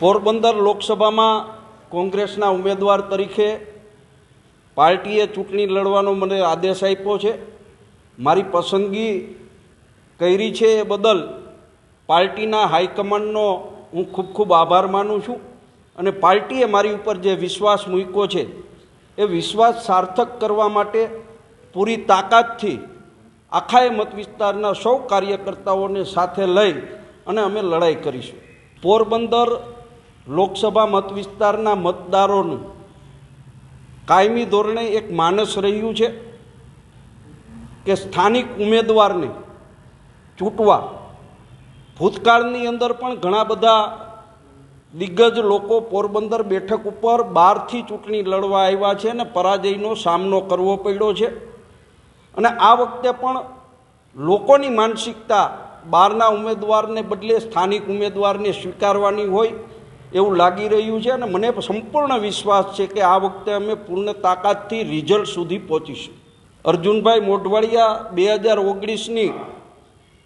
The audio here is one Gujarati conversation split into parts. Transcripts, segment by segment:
પોરબંદર લોકસભામાં કોંગ્રેસના ઉમેદવાર તરીકે પાર્ટીએ ચૂંટણી લડવાનો મને આદેશ આપ્યો છે. મારી પસંદગી કરી છે એ બદલ પાર્ટીના હાઈકમાન્ડનો હું ખૂબ ખૂબ આભાર માનું છું અને પાર્ટીએ મારી ઉપર જે વિશ્વાસ મૂક્યો છે એ વિશ્વાસ સાર્થક કરવા માટે પૂરી તાકાતથી આખાએ મત વિસ્તારના સૌ કાર્યકર્તાઓને સાથે લઈ અને અમે લડાઈ કરીશું. પોરબંદર લોકસભા મત વિસ્તારના મતદારોનું કાયમી ધોરણે એક માનસ રહ્યું છે કે સ્થાનિક ઉમેદવારને ચૂંટવા ભૂતકાળની અંદર પણ ઘણા બધા દિગ્ગજ લોકો પોરબંદર બેઠક ઉપર બહારથી ચૂંટણી લડવા આવ્યા છે અને પરાજયનો સામનો કરવો પડ્યો છે. અને આ વખતે પણ લોકોની માનસિકતા બહારના ઉમેદવારને બદલે સ્થાનિક ઉમેદવારને સ્વીકારવાની હોય એવું લાગી રહ્યું છે અને મને સંપૂર્ણ વિશ્વાસ છે કે આ વખતે અમે પૂર્ણ તાકાતથી રિઝલ્ટ સુધી પહોંચીશું. અર્જુનભાઈ મોઢવાડિયા બે હજાર ઓગણીસની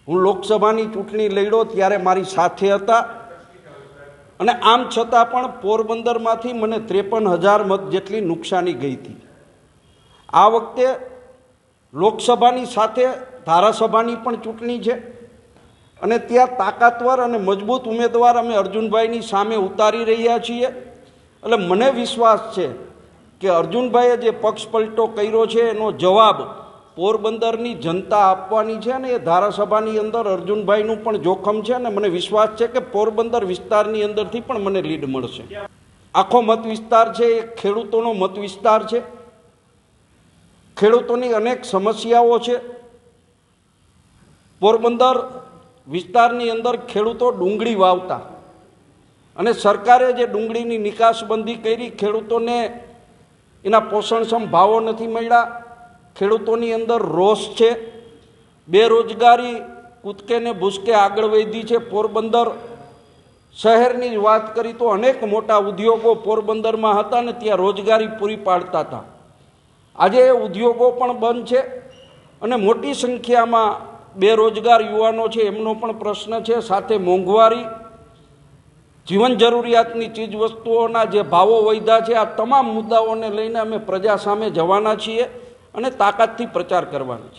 હું લોકસભાની ચૂંટણી લડ્યો ત્યારે મારી સાથે હતા. અને આમ છતાં પણ પોરબંદરમાંથી મને ત્રેપન હજાર મત જેટલી નુકસાની ગઈ હતી. આ વખતે લોકસભાની સાથે ધારાસભાની પણ ચૂંટણી છે. અને ત્યાં તાકાતવર અને મજબૂત ઉમેદવાર અમે અર્જુનભાઈની સામે ઉતારી રહ્યા છીએ. એટલે મને વિશ્વાસ છે કે અર્જુનભાઈએ જે પક્ષ પલટો કર્યો છે, એનો જવાબ પોરબંદરની જનતા આપવાની છે અને એ ધારાસભાની અંદર અર્જુનભાઈનું પણ જોખમ છે અને મને વિશ્વાસ છે કે પોરબંદર વિસ્તારની અંદરથી પણ મને લીડ મળશે. આખો મત વિસ્તાર છે, એ ખેડૂતોનો મત વિસ્તાર છે. ખેડૂતોની અનેક સમસ્યાઓ છે. પોરબંદર વિસ્તારની અંદર ખેડૂતો ડુંગળી વાવતા. અને સરકારે જે ડુંગળીની નિકાસબંધી કરી, ખેડૂતોને એના પોષણક્ષમ ભાવો નથી મળ્યા. ખેડૂતોની અંદર રોષ છે. બેરોજગારી કૂદકે ને ભૂસકે આગળ વધી છે. પોરબંદર શહેરની જ વાત કરી તો અનેક મોટા ઉદ્યોગો પોરબંદરમાં હતા ને ત્યાં રોજગારી પૂરી પાડતા હતા. આજે એ ઉદ્યોગો પણ બંધ છે અને મોટી સંખ્યામાં બેરોજગાર યુવાનો છે, એમનો પણ પ્રશ્ન છે, સાથે મોંઘવારી, જીવન જરૂરિયાતની ચીજવસ્તુઓના જે ભાવો વૈધા છે, આ તમામ મુદ્દાઓને લઈને અમે પ્રજા સામે જવાના છીએ અને તાકાતથી પ્રચાર કરવાનો છે